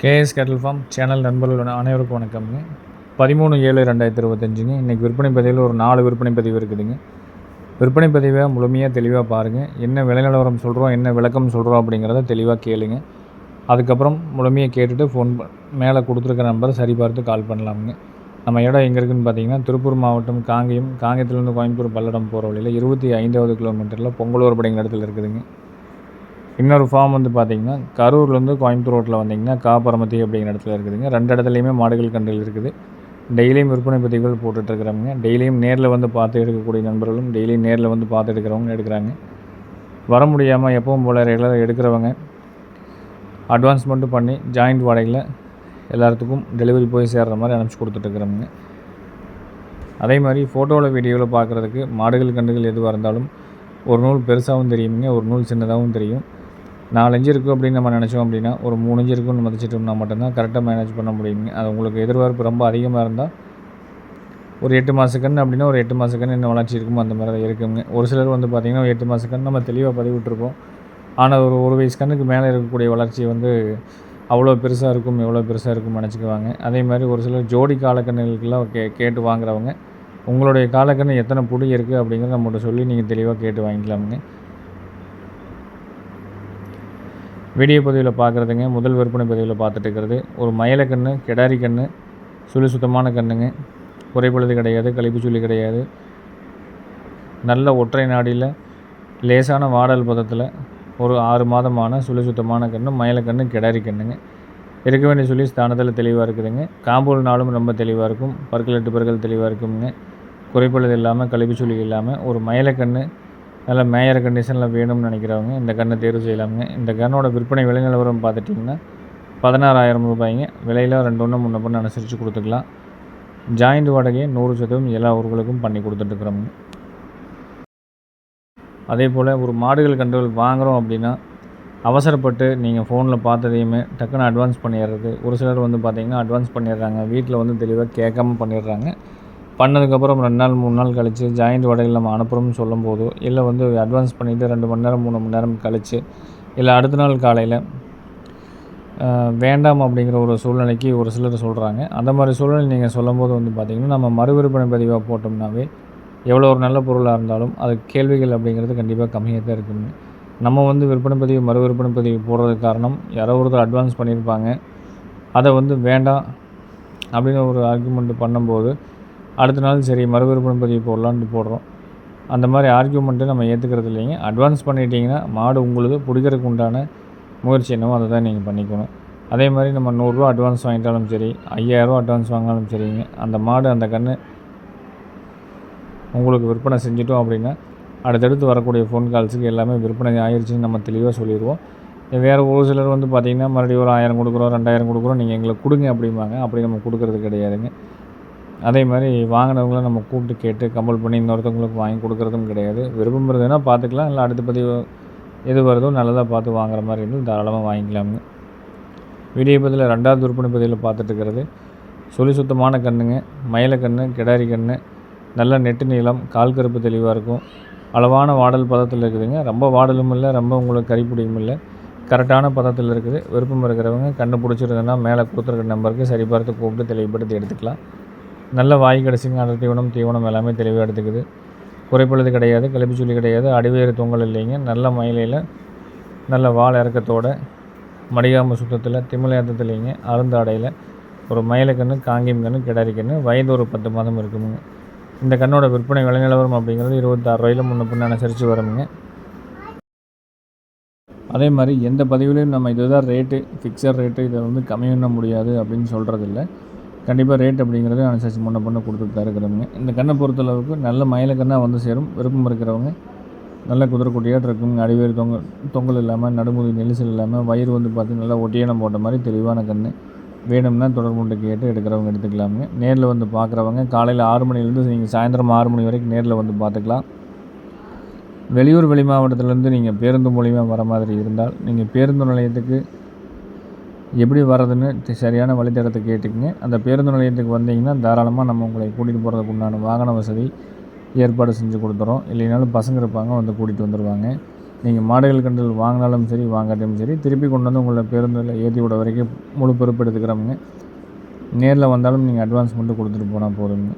KS கேட்டல் form channel நண்பர்கள் அனைவருக்கும் வணக்கம்ங்க. பதிமூணு ஏழு ரெண்டாயிரத்தி இருபத்தஞ்சுங்க. இன்றைக்கி விற்பனை பதிவில் ஒரு நாலு விற்பனை பதிவு இருக்குதுங்க. விற்பனை பதிவை முழுமையாக தெளிவாக பாருங்கள் என்ன விலை நிலவரம் சொல்கிறோம் என்ன விளக்கம் சொல்கிறோம் அப்படிங்கிறத தெளிவாக கேளுங்க. அதுக்கப்புறம் முழுமையாக கேட்டுட்டு ஃபோன் மேலே கொடுத்துருக்க நம்பர் சரி பார்த்து கால் பண்ணலாமுங்க. நம்ம இடம் எங்கே இருக்குதுன்னு பார்த்தீங்கன்னா திருப்பூர் மாவட்டம் காங்கேயம். காங்கேயத்துலேருந்து கோயம்புத்தூர் பல்லடம் போகிற வழியில் இருபத்தி ஐந்தாவது கிலோமீட்டரில் பொங்கலூர் அப்படிங்கிற இடத்துல இருக்குதுங்க. இன்னொரு ஃபார்ம் வந்து பார்த்தீங்கன்னா கரூர்லேருந்து கோயம்புத்தூர் ரோட்டில் வந்தீங்கன்னா காப்பரமத்தி அப்படிங்கிற இடத்துல இருக்குதுங்க. ரெண்டு இடத்துலையுமே மாடுகள் கண்டுகள் இருக்குது. டெய்லியும் விற்பனை பதிவுகள் போட்டுட்ருக்குறவங்க டெய்லியும் நேரில் வந்து பார்த்து எடுக்கக்கூடிய நண்பர்களும் டெய்லியும் நேரில் வந்து பார்த்து எடுக்கிறவங்க எடுக்கிறாங்க. வர முடியாமல் எப்பவும் போல ரெகுலராக எடுக்கிறவங்க அட்வான்ஸ் மட்டும் பண்ணி ஜாயிண்ட் வாடகையில் எல்லாத்துக்கும் டெலிவரி போய் சேர்கிற மாதிரி அனுப்பிச்சி கொடுத்துட்ருக்குறவங்க அதே மாதிரி ஃபோட்டோவில் வீடியோவில் பார்க்குறதுக்கு மாடுகள் கண்டுகள் எதுவாக இருந்தாலும் ஒரு நூல் பெருசாகவும் தெரியுங்க ஒரு நூல் சின்னதாகவும் தெரியும். நாலஞ்சு இருக்கும் அப்படின்னு நம்ம நினச்சோம் அப்படின்னா ஒரு மூணு இஞ்சு இருக்குன்னு மதிச்சிட்டோம்னா மட்டும்தான் கரெக்டாக மேனேஜ் பண்ண முடியுங்க அது உங்களுக்கு எதிர்பார்ப்பு ரொம்ப அதிகமாக இருந்தால் ஒரு எட்டு மாத அப்படின்னா ஒரு எட்டு மாத என்ன வளர்ச்சி இருக்குமோ அந்த மாதிரி தான் இருக்குங்க. ஒரு சிலர் வந்து பார்த்திங்கன்னா ஒரு எட்டு மாத நம்ம தெளிவாக பதிவிட்டுருப்போம். ஆனால் ஒரு ஒரு வயசு கண்ணுக்கு மேலே இருக்கக்கூடிய வளர்ச்சி வந்து அவ்வளோ பெருசாக இருக்கும் எவ்வளோ பெருசாக இருக்கும் நினச்சிக்குவாங்க. அதே மாதிரி ஒரு சிலர் ஜோடி காலக்கண்ணுகளுக்கெல்லாம் கே கேட்டு வாங்குறவங்க உங்களுடைய காலக்கண்ணு எத்தனை புடி இருக்குது அப்படிங்கிறத நம்மகிட்ட சொல்லி நீங்கள் தெளிவாக கேட்டு வாங்கிக்கலாமுங்க. வீடியோ பதிவில் பார்க்குறதுங்க முதல் விற்பனை பதிவில் பார்த்துட்டு இருக்கிறது. ஒரு மயிலக்கன்று கிடாரி கண்ணு சுழி சுத்தமான கண்ணுங்க. குறைபொழுது கிடையாது கழிப்பு சுழி கிடையாது. நல்ல ஒற்றை நாடியில் லேசான வாடல் பதத்தில் ஒரு ஆறு மாதமான சுழி சுத்தமான கன்று மயிலக்கன்று கிடாரி கண்ணுங்க. இருக்க வேண்டிய சொல்லி ஸ்தானத்தில் தெளிவாக இருக்குதுங்க. காம்பூல் நாளும் ரொம்ப தெளிவாக இருக்கும். பற்கள் எட்டு பற்கள் தெளிவாக இருக்குங்க. குறைபொழுது இல்லாமல் கழிப்பு சுழி இல்லாமல் ஒரு மயிலக்கன்று நல்ல மேயர் கண்டிஷனில் வேணும்னு நினைக்கிறவங்க இந்த கன்னை தேர்வு செய்யலாமுங்க. இந்த கன்னோட விற்பனை விலை நிலவரம் பார்த்துட்டிங்கன்னா பதினாறாயிரம் ரூபாய்ங்க. விலையில் ரெண்டு ஒன்று முன்ன பண்ண அனுசரித்து கொடுத்துக்கலாம். ஜாயிண்ட் வாடகையை நூறு சதவீதம் எல்லா ஊர்களுக்கும் பண்ணி கொடுத்துட்ருக்குறோங்க அதே போல் ஒரு மாடுகள் கன்றுகள் வாங்குகிறோம் அப்படின்னா அவசரப்பட்டு நீங்கள் ஃபோனில் பார்த்ததையுமே டக்குன்னு அட்வான்ஸ் பண்ணிடுறது. ஒரு சிலர் வந்து பார்த்திங்கன்னா அட்வான்ஸ் பண்ணிடுறாங்க. வீட்டில் வந்து தெளிவாக கேட்காம பண்ணிடுறாங்க. பண்ணதுக்கப்புறம் ரெண்டு நாள் மூணு நாள் கழித்து ஜாயிண்ட் வடையில் நம்ம அனுப்புகிறோம்னு சொல்லும்போது இல்லை வந்து அட்வான்ஸ் பண்ணிவிட்டு ரெண்டு மணி நேரம் மூணு மணி நேரம் கழித்து இல்லை அடுத்த நாள் காலையில் வேண்டாம் அப்படிங்கிற ஒரு சூழ்நிலைக்கு ஒரு சிலர் சொல்கிறாங்க அந்த மாதிரி சூழ்நிலை நீங்கள் சொல்லும்போது வந்து பார்த்திங்கன்னா நம்ம மறுவிற்பனை பதிவாக போட்டோம்னாவே எவ்வளோ ஒரு நல்ல பொருளாக இருந்தாலும் அது கேள்விகள் அப்படிங்கிறது கண்டிப்பாக கம்மியாக தான் இருக்குங்க. நம்ம வந்து விற்பனை பதிவு மறு விற்பனை பதிவு போடுறதுக்கு காரணம் யாரோ ஒருத்தர் அட்வான்ஸ் பண்ணியிருப்பாங்க. அதை வந்து வேண்டாம் அப்படின்னு ஒரு ஆர்குமெண்ட் பண்ணும்போது அடுத்த நாள் சரி மறுவிற்பனை பதிவு போடலான்ட்டு போடுறோம். அந்த மாதிரி ஆர்கியூமெண்ட்டு நம்ம ஏற்றுக்கிறது இல்லைங்க. அட்வான்ஸ் பண்ணிட்டீங்கன்னா மாடு உங்களுக்கு பிடிக்கிறதுக்கு உண்டான முயற்சி என்னவோ அதை தான் நீங்கள் பண்ணிக்கணும். அதே மாதிரி நம்ம நூறுரூவா அட்வான்ஸ் வாங்கிட்டாலும் சரி ஐயாயிரரூவா அட்வான்ஸ் வாங்கினாலும் சரிங்க. அந்த மாடு அந்த கன்று உங்களுக்கு விற்பனை செஞ்சிட்டோம் அப்படின்னா அடுத்தடுத்து வரக்கூடிய ஃபோன் கால்ஸுக்கு எல்லாமே விற்பனை ஆயிடுச்சுன்னு நம்ம தெளிவாக சொல்லிடுவோம். வேறு ஒரு சிலர் வந்து பார்த்திங்கன்னா மறுபடியும் ஒரு ஆயிரம் கொடுக்குறோம் ரெண்டாயிரம் கொடுக்குறோம் நீங்கள் எங்களுக்கு கொடுங்க அப்படிம்பாங்க. அப்படி நம்ம கொடுக்குறது கிடையாதுங்க. அதே மாதிரி வாங்கினவங்கள நம்ம கூப்பிட்டு கேட்டு கம்பல் பண்ணி இன்னொருத்தவங்களுக்கு வாங்கி கொடுக்குறதும் கிடையாது. விருப்பம் இருந்ததுன்னா பார்த்துக்கலாம். இல்லை அடுத்த பதிவு எது வருதோ நல்லதாக பார்த்து வாங்குற மாதிரி இருந்தால் தாராளமாக வாங்கிக்கலாமுங்க. வீடியோ பதிவில் ரெண்டாவது விற்பனை பதிவில் பார்த்துட்டு இருக்கிறது. சொல்லி சுத்தமான கண்ணுங்க மயில கன்று கிடாரி கன்று நல்ல நெட்டு நீளம் கால் கருப்பு தெளிவாக இருக்கும். அளவான வாடல் பதத்தில் இருக்குதுங்க. ரொம்ப வாடலும் இல்லை ரொம்ப உங்களுக்கு கறிப்பிடியும் இல்லை. கரெக்டான பதத்தில் இருக்குது. விருப்பம் இருக்கிறவங்க கண்ணு பிடிச்சிருந்ததுன்னா மேலே கொடுத்துருக்க நம்பருக்கு சரி பார்த்து கூப்பிட்டு தெளிவுபடுத்தி எடுத்துக்கலாம். நல்ல வாய் கடைசிங்க அடர்த்தி தீவனம் தீவனம் எல்லாமே தெளிவாக எடுத்துக்குது. குறைப்பழுது கிடையாது கழிப்பு கிடையாது அடிவேறு தொங்கல் இல்லைங்க. நல்ல மயிலையில் நல்ல வாழை இறக்கத்தோட மடிகாம்பு சுத்தத்தில் திமிழேத்தத்துலேங்க அருந்து அருந்தாடையில் ஒரு மயிலக்கன்று காங்கியம் கன்று கிடாரி கன்று வயது ஒரு பத்து மாதம் இருக்குமுங்க. இந்த கண்ணோட விற்பனை விலைநிலவரம் அப்படிங்கிறது இருபத்தாறு ரூபாயில் முன்ன பின்ன அனுசரித்து வருமுங்க. அதே மாதிரி எந்த பதிவுலையும் நம்ம இதுதான் ரேட்டு ஃபிக்ஸட் ரேட்டு இதை வந்து கம்மி பண்ண முடியாது அப்படின்னு சொல்கிறதில்ல கண்டிப்பாக ரேட் அப்படிங்கிறது அனுசரித்து முன்ன பண்ண கொடுத்துட்டு தான் இருக்கிறவங்க. இந்த கண்ணை பொறுத்தளவுக்கு நல்ல மயில கண்ணாக வந்து சேரும். விருப்பம் இருக்கிறவங்க நல்ல குதிரைக்குட்டியாக இருக்குங்க அடிவேறு தொங்கல் தொங்கல் இல்லாமல் நடுமுதி நெரிசல் இல்லாமல் வயிறு வந்து பார்த்து நல்லா ஒட்டியானம் போட்ட மாதிரி தெளிவான கன்று வேணும்னா தொடர்பு கொண்டு கேட்டு எடுக்கிறவங்க எடுத்துக்கலாமுங்க. நேரில் வந்து பார்க்குறவங்க காலையில் ஆறு மணிலேருந்து நீங்கள் சாயந்தரம் ஆறு மணி வரைக்கும் நேரில் வந்து பார்த்துக்கலாம் வெளியூர் வெளி மாவட்டத்திலேருந்து நீங்கள் பேருந்து மூலிமா வர மாதிரி இருந்தால் நீங்கள் பேருந்து நிலையத்துக்கு எப்படி வர்றதுன்னு சரியான வழித்தடத்தை கேட்டுக்கங்க. அந்த பேருந்து நிலையத்துக்கு வந்தீங்கன்னா தாராளமாக நம்ம உங்களை கூட்டிகிட்டு போகிறதுக்கு உண்டான வாகன வசதி ஏற்பாடு செஞ்சு கொடுத்துறோம். இல்லைனாலும் பசங்க இருப்பாங்க வந்து கூட்டிகிட்டு வந்துடுவாங்க நீங்கள் மாடுகள் கன்றுகள் வாங்கினாலும் சரி வாங்காட்டியும் சரி திருப்பி கொண்டு வந்து உங்களை பேருந்தில் ஏற்றி விட வரைக்கும் முழு பொறுப்பு எடுத்துக்கிறவங்க நேரில் வந்தாலும் நீங்கள் அட்வான்ஸ் மட்டும் கொடுத்துட்டு போனால் போதுங்க.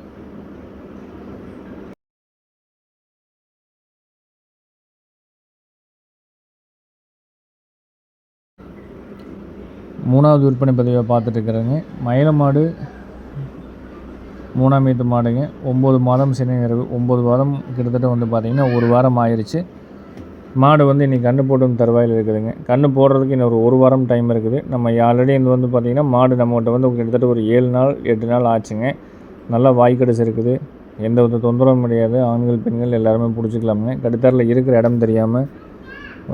மூணாவது விற்பனை பதிவை பார்த்துட்டு இருக்கிறேங்க மூணாம் வீட்டு மாடுங்க. ஒம்பது மாதம் சினை ஒம்பது மாதம் கிட்டத்தட்ட வந்து பார்த்திங்கன்னா ஒரு வாரம் ஆயிடுச்சு மாடு வந்து இன்றைக்கி கன்று போட்டும் தருவாயில் இருக்குதுங்க. கன்று போடுறதுக்கு இன்னும் ஒரு ஒரு வாரம் டைம் இருக்குது. நம்ம ஆல்ரெடி இது வந்து பார்த்திங்கன்னா மாடு நம்மகிட்ட வந்து கிட்டத்தட்ட ஒரு ஏழு நாள் எட்டு நாள் ஆச்சுங்க. நல்லா வாய்க்கடைசி இருக்குது. எந்த வித தொந்தரவும் கிடையாது. ஆண்கள் பெண்கள் எல்லாருமே பிடிச்சிக்கலாமுங்க. கடுத்தாரில் இருக்கிற இடம் தெரியாமல்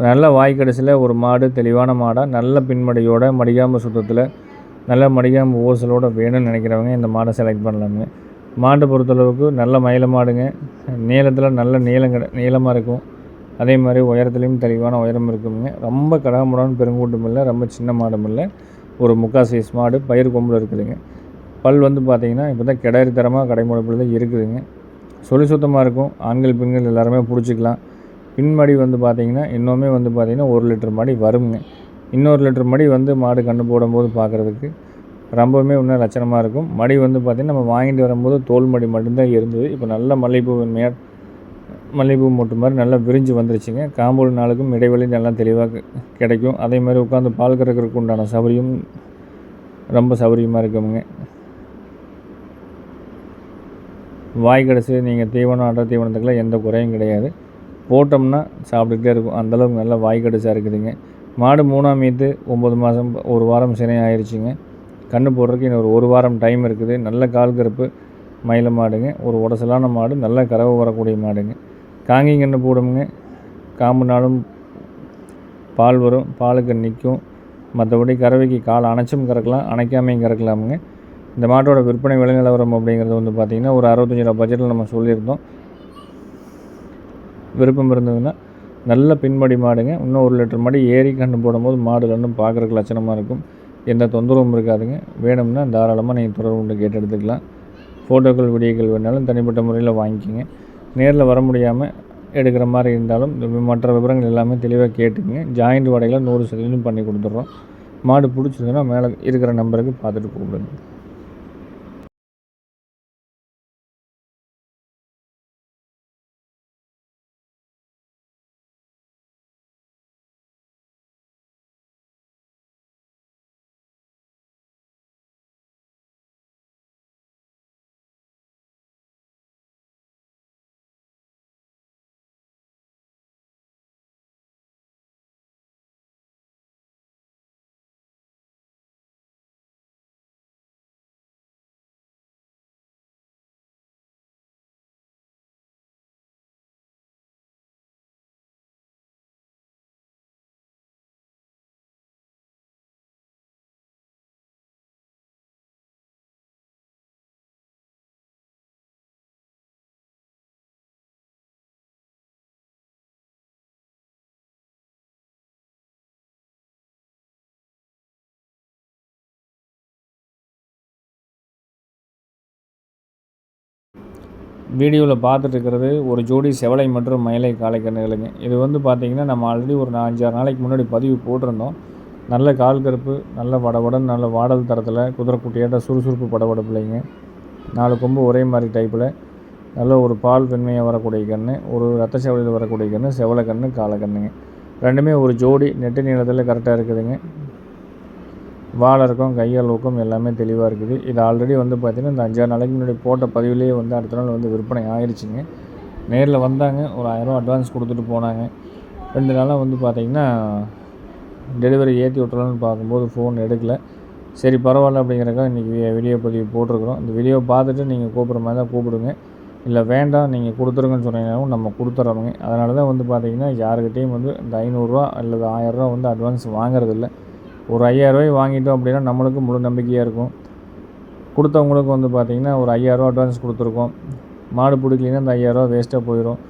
நல்ல வாய்க்கடைசியில் ஒரு மாடு தெளிவான மாடாக நல்ல பின்மடையோட மடிகாம்பு சுத்தத்தில் நல்ல மடிகாம்பு ஓசலோட வேணும்னு நினைக்கிறவங்க இந்த மாடை செலக்ட் பண்ணலாங்க. மாட்டை பொறுத்தளவுக்கு நல்ல மயில மாடுங்க. நீளத்தில் நல்ல நீளம் கிட நீளமாக இருக்கும். அதே மாதிரி உயரத்துலேயும் தெளிவான உயரம் இருக்குங்க. ரொம்ப கடாமுடான்னு பெருங்கூட்டம் இல்லை ரொம்ப சின்ன மாடும் இல்லை. ஒரு முக்கால் சைஸ் மாடு பயிர் கொம்பில் இருக்குதுங்க. பல் வந்து பார்த்திங்கன்னா இப்போ தான் கிடாரி தரமாக கடைமுறைப்பில் தான் இருக்குதுங்க. சொல்லி சுத்தமாக இருக்கும். ஆண்கள் பெண்கள் எல்லாருமே பிடிச்சிக்கலாம். பின்மடி வந்து பார்த்திங்கன்னா இன்னுமே வந்து பார்த்திங்கன்னா ஒரு லிட்டர் மடி வருங்க. இன்னொரு லிட்டர் மடி வந்து மாடு கன்று போடும்போது பார்க்குறதுக்கு ரொம்பவுமே இன்னும் லட்சணமாக இருக்கும். மடி வந்து பார்த்திங்கன்னா நம்ம வாங்கிட்டு வரும்போது தோல் மடி மட்டும்தான் இருந்தது. இப்போ நல்ல மல்லிகைப்பூ மே மல்லிகைப்பூ மூட்டு மாதிரி நல்லா விரிஞ்சு வந்துருச்சுங்க. காம்பூல் நாளுக்கும் இடைவெளி நல்லா தெளிவாக கிடைக்கும். அதே மாதிரி உட்காந்து பால் கறக்கிறதுக்கு உண்டான சௌரியம் ரொம்ப சௌகரியமாக இருக்குங்க. வாய் கடைசி நீங்கள் தீவனம் அடை தீவனத்துக்கெல்லாம் எந்த குறையும் கிடையாது. போட்டோம்னா சாப்பிட்டுக்கிட்டே இருக்கும். அந்தளவுக்கு நல்லா வாய் கடைசாக இருக்குதுங்க. மாடு மூணாம் மீது ஒம்பது மாதம் ஒரு வாரம் சினை ஆயிடுச்சுங்க கன்று போடுறதுக்கு இன்னும் ஒரு ஒரு வாரம் டைம் இருக்குது. நல்ல கால் கருப்பு மயில மாடுங்க. ஒரு உடசலான மாடு நல்ல கறவை வரக்கூடிய மாடுங்க. காங்கி கன்று போடுங்க காம்பு நாளும் பால் வரும். பாலுக்கு நிற்கும். மற்றபடி கறவைக்கு கால் அணைச்சும் கறக்கலாம் அணைக்காமையும் கறக்கலாமுங்க. இந்த மாட்டோட விற்பனை விலை நிலவரம் அப்படிங்கிறது வந்து பார்த்திங்கன்னா ஒரு அறுபத்தஞ்சி ரூபா பட்ஜெட்டில் நம்ம சொல்லியிருந்தோம். விருப்பம் இருந்ததுன்னா நல்ல பின்படி மாடுங்க. இன்னும் ஒரு லிட்டர் மாடி ஏறி கண்டு போடும்போது மாடு ரெண்டும் பார்க்குறக்கு லட்சணமாக இருக்கும். எந்த தொந்தரவும் இருக்காதுங்க. வேணும்னா தாராளமாக நீங்கள் தொடர்பு கொண்டு கேட்டு எடுத்துக்கலாம். ஃபோட்டோக்கள் வீடியோக்கள் வேணாலும் தனிப்பட்ட முறையில் வாங்கிக்கிங்க. நேரில் வர முடியாமல் எடுக்கிற மாதிரி இருந்தாலும் மற்ற விவரங்கள் எல்லாமே தெளிவாக கேட்டுக்குங்க. ஜாயிண்ட் வாடகையில் நூறு சதவீதம் பண்ணி கொடுத்துட்றோம். மாடு பிடிச்சிருந்ததுன்னா மேலே இருக்கிற நம்பருக்கு பார்த்துட்டு கூப்பிடுங்க. வீடியோவில் பார்த்துட்ருக்கிறது ஒரு ஜோடி செவலை மற்றும் மயிலை காலைக்கண்ணுகளுங்க இது வந்து பார்த்திங்கன்னா நம்ம ஆல்ரெடி ஒரு அஞ்சாறு நாளைக்கு முன்னாடி பதிவு போட்டிருந்தோம். நல்ல கால் கருப்பு நல்ல வடவடன் நல்ல வாடல் தரத்தில் குதிரைக்குட்டியாட்ட சுறுசுறுப்பு படபடப்பில்லைங்க நாலு கொம்பு ஒரே மாதிரி டைப்பில் நல்ல ஒரு பால் வெண்மையாக வரக்கூடிய கன்று ஒரு ரத்த செவலையில் வரக்கூடிய கன்று செவலை கன்று காலை கன்றுங்க. ரெண்டுமே ஒரு ஜோடி நெட்டு நீளத்தில் கரெக்டாக இருக்குதுங்க. வாழை இருக்கும் கையால் எல்லாமே தெளிவாக இருக்குது. இது ஆல்ரெடி வந்து பார்த்திங்கன்னா இந்த அஞ்சாறு நாளைக்கு முன்னாடி போட்ட பதிவுலேயே வந்து அடுத்த நாள் வந்து விற்பனை ஆயிடுச்சுங்க நேரில் வந்தாங்க. ஒரு ஆயிரம் அட்வான்ஸ் கொடுத்துட்டு போனாங்க. ரெண்டு நாளாக வந்து பார்த்திங்கன்னா டெலிவரி ஏற்றி விட்றலான்னு பார்க்கும்போது ஃபோன் எடுக்கலை. சரி பரவாயில்ல அப்படிங்கிறக்காக இன்றைக்கி வீடியோ பதிவு போட்டிருக்கிறோம். இந்த வீடியோ பார்த்துட்டு நீங்கள் கூப்பிட்ற மாதிரி தான் கூப்பிடுங்க. இல்லை வேண்டாம் நீங்கள் கொடுத்துருங்கன்னு சொன்னீங்கன்னாலும் நம்ம கொடுத்துட்றோங்க அதனால தான் வந்து பார்த்திங்கன்னா யாருக்கிட்டேயும் வந்து இந்த ஐநூறுரூவா அல்லது ஆயிரரூவா வந்து அட்வான்ஸ் வாங்குறதில்ல. ஒரு ஐயாயிரரூவாய் வாங்கிட்டோம் அப்படின்னா நம்மளுக்கு முழு நம்பிக்கையாக இருக்கும். கொடுத்தவங்களுக்கு வந்து பார்த்திங்கன்னா ஒரு ஐயாயிரரூவா அட்வான்ஸ் கொடுத்துருக்கோம். மாடு பிடிக்கலன்னா அந்த ஐயாயிரரூவா வேஸ்ட்டாக போயிடும்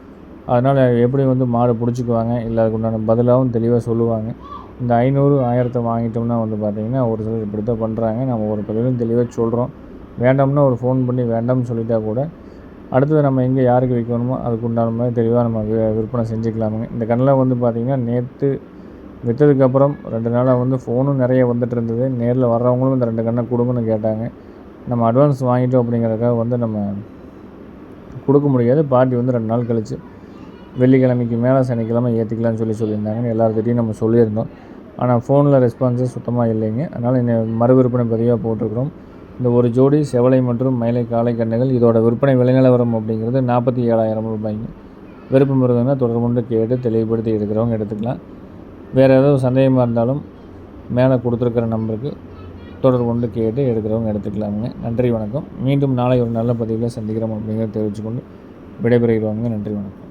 அதனால் எப்படி வந்து மாடு பிடிச்சிக்குவாங்க? இல்லை அதுக்கு உண்டான பதிலாகவும் தெளிவாக சொல்லுவாங்க. இந்த ஐநூறு ஆயிரத்தை வாங்கிட்டோம்னா வந்து பார்த்திங்கன்னா ஒரு சிலர் இப்படி தான் பண்ணுறாங்க நம்ம ஒரு பதிலும் தெளிவாக சொல்கிறோம் வேண்டாம்னா ஒரு ஃபோன் பண்ணி வேண்டாம்னு சொல்லிட்டா கூட அடுத்தது நம்ம எங்கே யாருக்கு விற்கணுமோ அதுக்கு உண்டான மாதிரி தெளிவாக நம்ம விற்பனை செஞ்சுக்கலாமுங்க. இந்த கண்ணில் வந்து பார்த்திங்கன்னா நேற்று விற்றதுக்கப்புறம் ரெண்டு நாளாக வந்து ஃபோனும் நிறைய வந்துட்டு இருந்தது நேரில் வர்றவங்களும் இந்த ரெண்டு கண்ணை கொடுங்கன்னு கேட்டாங்க. நம்ம அட்வான்ஸ் வாங்கிட்டோம் அப்படிங்கிறதுக்காக வந்து நம்ம கொடுக்க முடியாது. பார்ட்டி வந்து ரெண்டு நாள் கழித்து வெள்ளிக்கிழமைக்கு மேலே சனிக்கிழமை ஏற்றிக்கலாம்னு சொல்லி சொல்லியிருந்தாங்கன்னு எல்லார்கிட்டையும் நம்ம சொல்லியிருந்தோம். ஆனால் ஃபோனில் ரெஸ்பான்ஸு சுத்தமாக இல்லைங்க. அதனால் இந்த மறு விற்பனை பதிவாக போட்டிருக்கிறோம். இந்த ஒரு ஜோடி செவலை மற்றும் மயிலை காளை கண்ணுகள் இதோட விற்பனை விலைநிலவரம் அப்படிங்கிறது நாற்பத்தி ஏழாயிரம் ரூபாய்ங்க. விருப்பம் இருந்ததுன்னா தொடர்பு கொண்டு கேட்டு தெளிவுபடுத்தி எடுக்கிறவங்க எடுத்துக்கலாம். வேறு ஏதாவது சந்தேகமாக இருந்தாலும் மேலே கொடுத்துருக்கிற நம்பருக்கு தொடர்பு கொண்டு கேட்டு எடுக்கிறவங்க எடுத்துக்கலாமுங்க. நன்றி வணக்கம். மீண்டும் நாளை ஒரு நல்ல பதிவில் சந்திக்கிறோம் அப்படிங்கிறத தெரிவித்துக்கொண்டு விடைபெறுகிறவங்க நன்றி வணக்கம்.